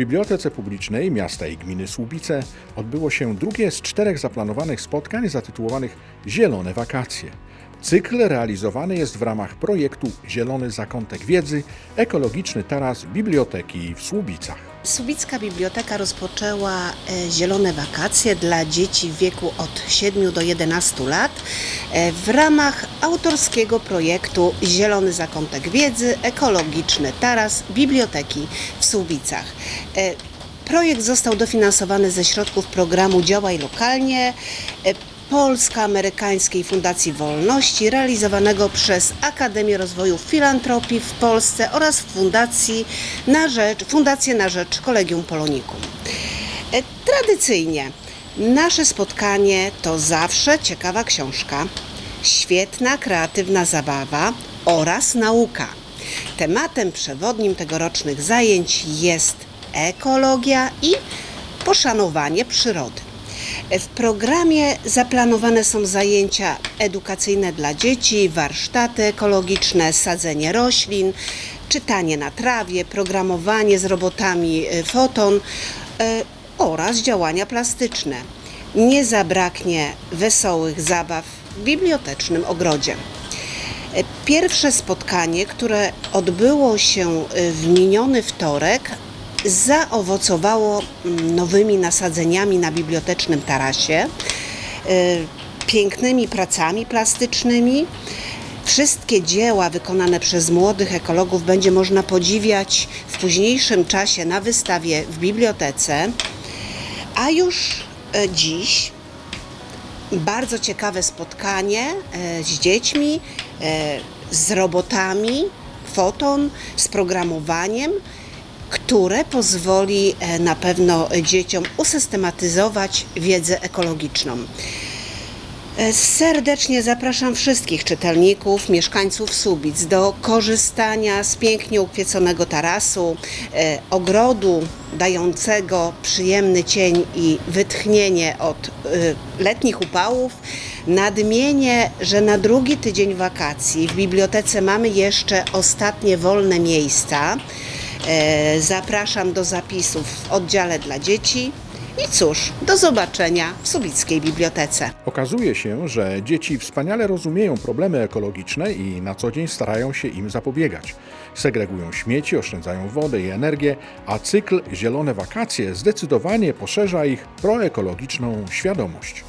Bibliotece Publicznej Miasta i Gminy Słubice odbyło się drugie z czterech zaplanowanych spotkań zatytułowanych Zielone Wakacje. Cykl realizowany jest w ramach projektu Zielony Zakątek Wiedzy Ekologiczny Taras Biblioteki w Słubicach. Słubicka Biblioteka rozpoczęła e, zielone wakacje dla dzieci w wieku od 7 do 11 lat e, w ramach autorskiego projektu Zielony Zakątek Wiedzy Ekologiczny Taras Biblioteki w Słubicach. E, Projekt został dofinansowany ze środków programu Działaj Lokalnie Polsko-Amerykańskiej Fundacji Wolności realizowanego przez Akademię Rozwoju Filantropii w Polsce oraz Fundacji na rzecz, Fundację na rzecz Kolegium Polonikum. E, Tradycyjnie nasze spotkanie to zawsze ciekawa książka, świetna kreatywna zabawa oraz nauka. Tematem przewodnim tegorocznych zajęć jest ekologia i poszanowanie przyrody. W programie zaplanowane są zajęcia edukacyjne dla dzieci, warsztaty ekologiczne, sadzenie roślin, czytanie na trawie, programowanie z robotami y, foton e, oraz działania plastyczne. Nie zabraknie wesołych zabaw w bibliotecznym ogrodzie. E, Pierwsze spotkanie, które odbyło się w miniony wtorek, zaowocowało mm, nowymi nasadzeniami na bibliotecznym tarasie, y, pięknymi pracami plastycznymi. Wszystkie dzieła wykonane przez młodych ekologów będzie można podziwiać w późniejszym czasie na wystawie w bibliotece. A już e, dziś bardzo ciekawe spotkanie e, z dziećmi, e, z robotami, foton, z programowaniem, które pozwoli e, na pewno dzieciom usystematyzować wiedzę ekologiczną. E, Serdecznie zapraszam wszystkich czytelników, mieszkańców Subic do korzystania z pięknie ukwieconego tarasu, e, ogrodu dającego przyjemny cień i wytchnienie od letnich upałów. Nadmienię, że na drugi tydzień wakacji w bibliotece mamy jeszcze ostatnie wolne miejsca. E, Zapraszam do zapisów w oddziale dla dzieci. I cóż, do zobaczenia w Subickiej Bibliotece. Okazuje się, że dzieci wspaniale rozumieją problemy ekologiczne i na co dzień starają się im zapobiegać. Segregują śmieci, oszczędzają wodę i energię, a cykl Zielone Wakacje zdecydowanie poszerza ich proekologiczną świadomość.